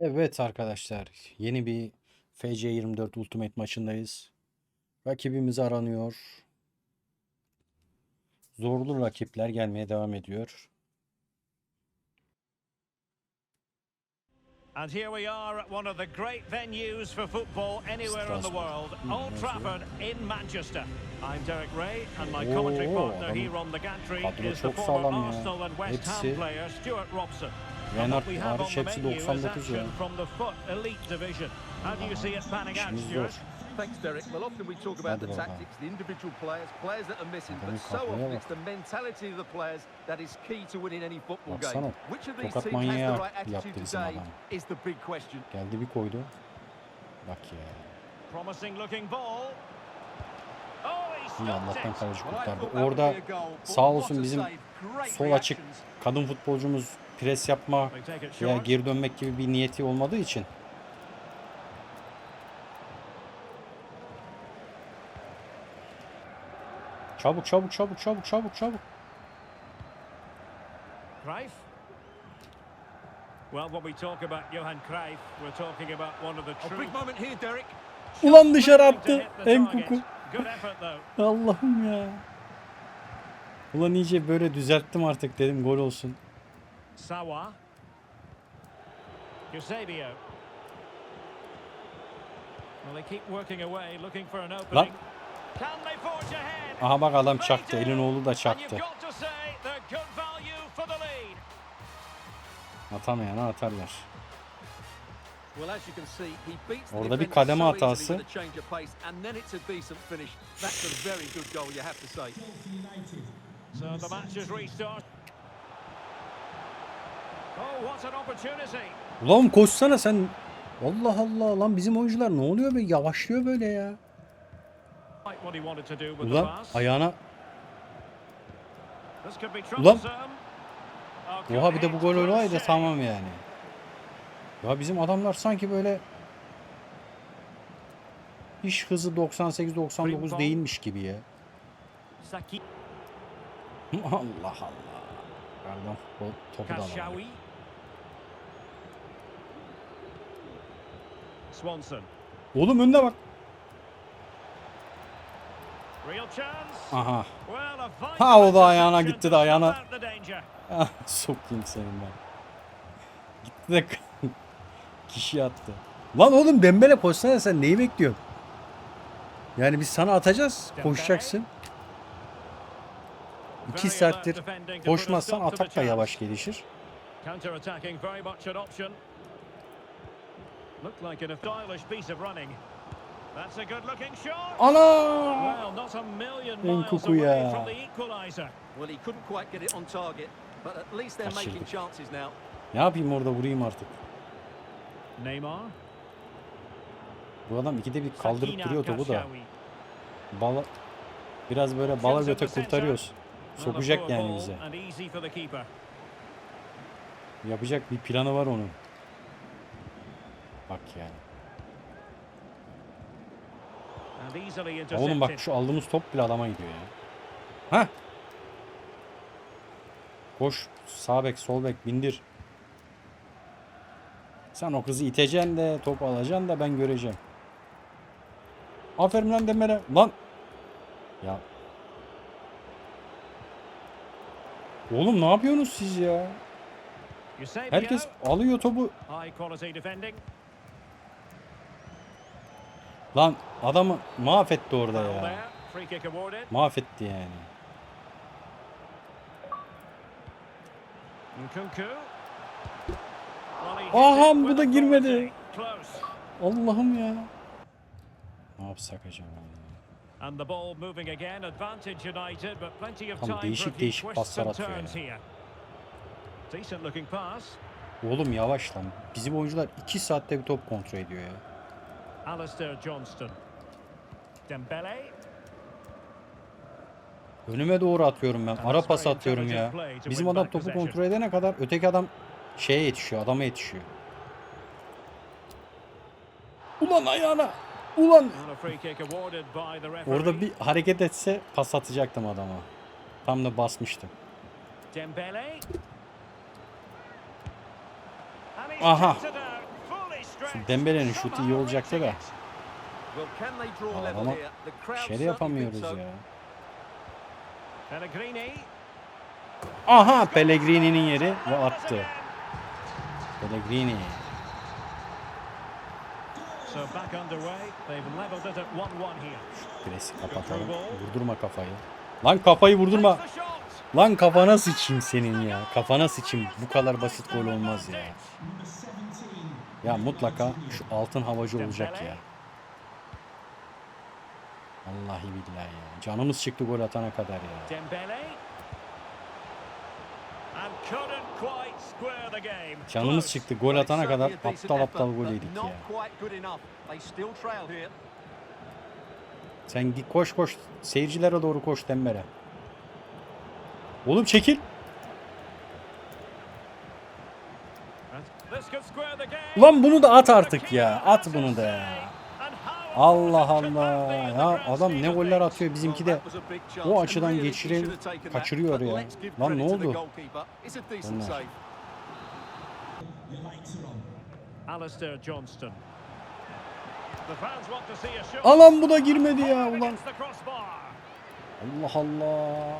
Evet arkadaşlar, yeni bir FC24 Ultimate maçındayız. Rakibimiz aranıyor. Zorlu rakipler gelmeye devam ediyor. And here we are at one of the great venues for football anywhere in the world, Hmm, Old Trafford in Manchester. I'm Derek Ray, and my commentary partner here on the gantry is the former. Arsenal and West Ham player Stuart Robson. And Lennart we have on hariç the hepsi 99 ya. from the FUT Elite Division. How do you see it panning out, İşimiz Stuart? zor. Thanks, Derek. Well, often we talk about the tactics, the individual players, players that are missing, but so often it's the mentality of the players that is key to winning any football game. Which of these teams has the right attitude bizim today is the big question. Geldi bir koydu. Bak ya. Promising looking ball. İyi Allah'tan kaleci kurtardı. Orada a sağ olsun a bizim sol açık kadın futbolcumuz pres yapma veya geri dönmek gibi bir niyeti olmadığı için Çabuk çabuk çabuk çabuk çabuk çabuk. Cruyff. Well, when we talk about Johan Cruyff, we're talking about one of the A true big moment here, Derek. Ulan dışarı attı. Enkuku. Good effort though. Allah'ım ya. Ulan iyice böyle düzelttim artık dedim gol olsun. Sawa. Eusebio. Well, they keep working away, looking for an opening. Can they forge ahead? Aha bak adam çaktı. Elin oğlu da çaktı. you've got Orada bir easily hatası. with a change of pace, and then it's a decent finish. That's a very good goal, you have to say. So the match is restart. Oh, what an opportunity. Ulan koşsana sen. Allah Allah lan bizim oyuncular ne oluyor be yavaşlıyor böyle ya. Ulan ayağına This could be Ulan. Oh, Oha bir de bu gol olaydı tamam yani. Ya bizim adamlar sanki böyle iş hızı 98-99 değilmiş gibi ya. Allah Allah. Pardon futbol topu da. Swanson. Oğlum önde bak. Aha. Ha, o da ayağına gitti de ayağına-. Ah, Sokayım senin ben. Gitti de kişi attı. Lan oğlum Dembele koşsana sen neyi bekliyorsun? Yani biz sana atacağız. Koşacaksın. İki saattir koşmazsan atak da yavaş gelişir. Counter attacking very much an option. Looked like a stylish piece of running. That's a good looking shot. Ana! Enkuku ya. from the equaliser. Well, he couldn't quite get it on target, but at least they're making Kaçırdık. chances now. Ne yapayım orada vurayım artık. Neymar. Bu adam ikide bir kaldırıp duruyor topu da. Bala, biraz böyle bala göte kurtarıyoruz. Sokacak yani bize. Yapacak bir planı var onun. Bak yani. Ya. Oğlum bak şu aldığımız top bile adama gidiyor ya. Hah. Koş. Sağ bek, sol bek bindir. Sen o kızı iteceksin de top alacaksın da ben göreceğim. Aferin lan Demir'e. Lan. Ya. Oğlum ne yapıyorsunuz siz ya? Herkes alıyor topu. Lan adamı mahvetti orada ya. Mahvetti yani. Nkunku. Well, he hit Aha, it bu da girmedi. Allah'ım ya. Ne yapsak acaba? And the ball moving again. Advantage United, but plenty of Tam time for a değişik few değişik twists paslar and atıyor turns ya. here. Decent looking pass. Oğlum yavaş lan. Bizim oyuncular 2 saatte bir top kontrol ediyor ya. Alistair Johnston. Dembele. Önüme doğru atıyorum ben. Ara pas atıyorum ya. Bizim adam topu kontrol edene kadar öteki adam şeye yetişiyor. Adama yetişiyor. Ulan ayağına. Ulan. Orada bir hareket etse pas atacaktım adama. Tam da basmıştım. Aha. Dembele'nin şutu iyi olacaktı da. Ama Şey de yapamıyoruz ya. Aha Pellegrini'nin yeri ve attı. Pellegrini. So back underway. They've levelled it at 1-1 here. Presi kapatalım. Vurdurma kafayı. Lan kafayı vurdurma. Lan kafana sıçayım senin ya. Kafana sıçayım. Bu kadar basit gol olmaz ya. Ya mutlaka şu altın havacı olacak ya. Vallahi billahi ya. Canımız çıktı gol atana kadar ya. Dembele. And couldn't quite square the game. Canımız çıktı gol atana kadar aptal aptal gol yedik ya. Sen git koş koş. Seyircilere doğru koş Dembele. Oğlum çekil. And this could square the game. Lan bunu da at artık ya. At bunu da ya. Allah Allah. Ya adam ne goller atıyor bizimki de. O açıdan that. kaçırıyor ya. Lan ne oldu? Onlar. Alistair Johnston. Alan bu da girmedi ya ulan. Allah Allah.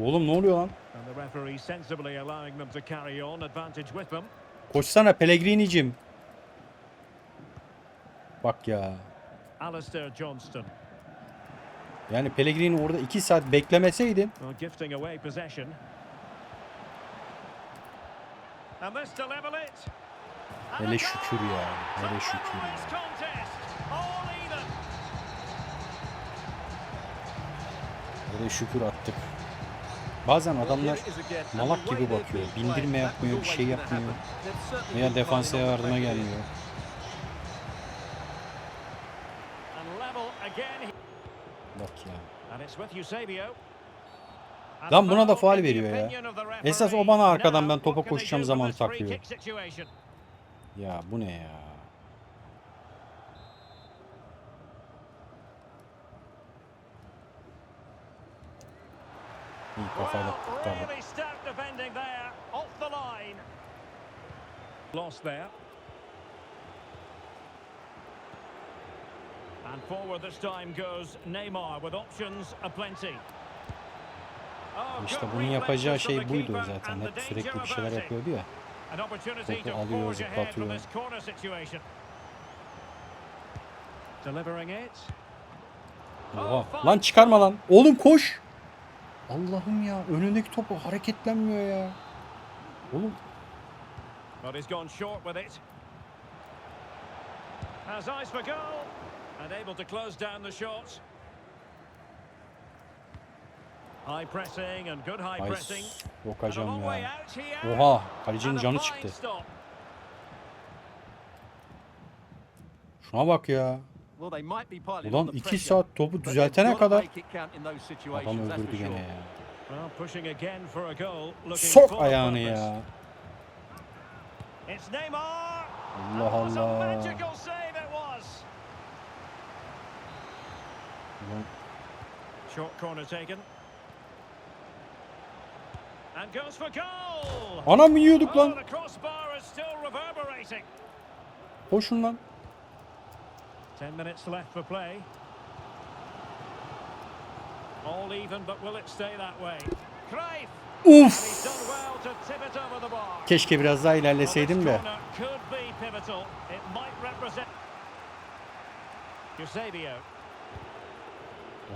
Oğlum ne oluyor lan? Koşsana Pellegrini'cim. Bak ya. Alistair Johnston. Yani Pellegrini orada 2 saat beklemeseydin. Hele şükür ya. Hele şükür ya. Hele şükür attık. Bazen adamlar malak gibi bakıyor. Bindirme yapmıyor, bir şey yapmıyor. Veya defansa yardıma gelmiyor. Bak ya. Lan buna da the veriyor ya. Esas o bana arkadan ben topa koşacağım zaman takıyor. Ya bu ne ya? İyi kafayla Well, kurtardık. really stout defending there. Off the line. Lost there. And forward this time goes Neymar with options aplenty. Oh, İşte bunun yapacağı şey buydu zaten. Hep sürekli bir şeyler yapıyordu ya. Topu to alıyor, zıplatıyor. Oha. Lan çıkarma lan. Oğlum koş. Allah'ım ya. Önündeki topu hareketlenmiyor ya. Oğlum But he's gone short with it. Has eyes for goal. And able to close down the shot. High pressing and good high pressing. Long way ya. Oha. Kalecinin canı çıktı. Şuna bak ya. Well, they might be piling Ulan on the 2 pressure, saat topu düzeltene kadar adam öldürdü gene ya. Well, pushing again for a goal. Looking Sok for a ayağını ya. It's Neymar. Allah That was a Allah. magical save it was. Ulan Short corner taken. And goes for goal. Anam yiyorduk Oh, lan. the crossbar is still reverberating. Koşun lan. 10 minutes left for play. All even, but will it stay that way? Cruyff. Uf. Keşke biraz daha ilerleseydim de.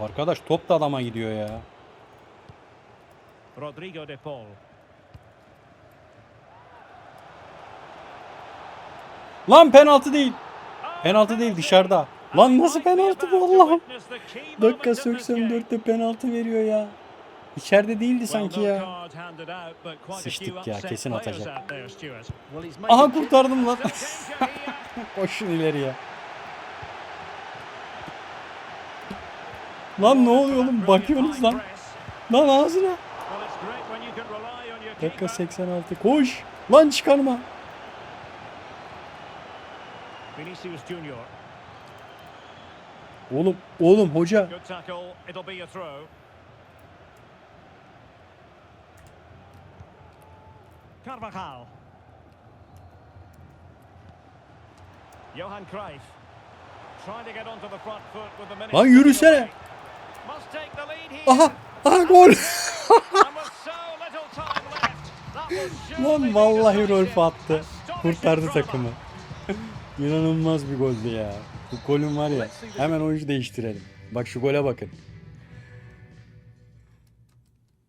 arkadaş top da adama gidiyor ya. Rodrigo de Paul. Lan penaltı değil. Penaltı değil dışarıda. Lan nasıl penaltı bu Allah'ım? Dakika 84'te penaltı veriyor ya. İçeride değildi sanki ya. Sıçtık ya, kesin atacak. Aha kurtardım lan. Koşun ileriye. Lan ne oluyor oğlum? Bakıyorsunuz lan. Lan ağzına. Dakika 86. Koş. Lan çıkarma. Vinicius Junior. Oğlum, oğlum hoca. Good tackle. It'll be a throw. Carvajal. Johan Cruyff. Trying to get onto the front foot with the minutes. Lan yürüsene. Aha! Aha gol! Lan vallahi. Rolf attı. Kurtardı takımı. İnanılmaz bir goldü ya. Bu golün var ya. Hemen oyuncu değiştirelim. Bak şu gole bakın.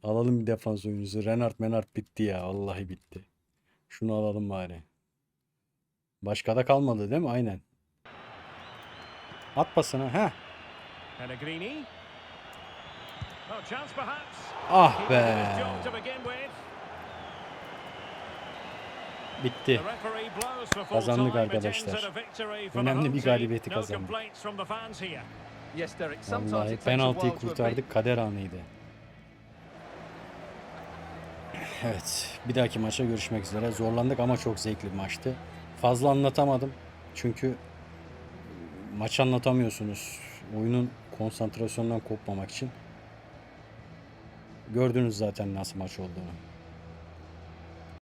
Alalım bir defans oyuncusu. Renard Menard bitti ya. Vallahi bitti. Şunu alalım bari. Başka da kalmadı değil mi? Aynen. At pasını. Perhaps. Ah be. his job to begin with. Bitti. Kazandık arkadaşlar. Önemli bir galibiyeti kazandık. Vallahi penaltıyı kurtardık. Kader anıydı. Evet. Bir dahaki maça görüşmek üzere. Zorlandık ama çok zevkli bir maçtı. Fazla anlatamadım. Çünkü maç anlatamıyorsunuz. Oyunun konsantrasyondan kopmamak için. Gördünüz zaten nasıl maç olduğunu.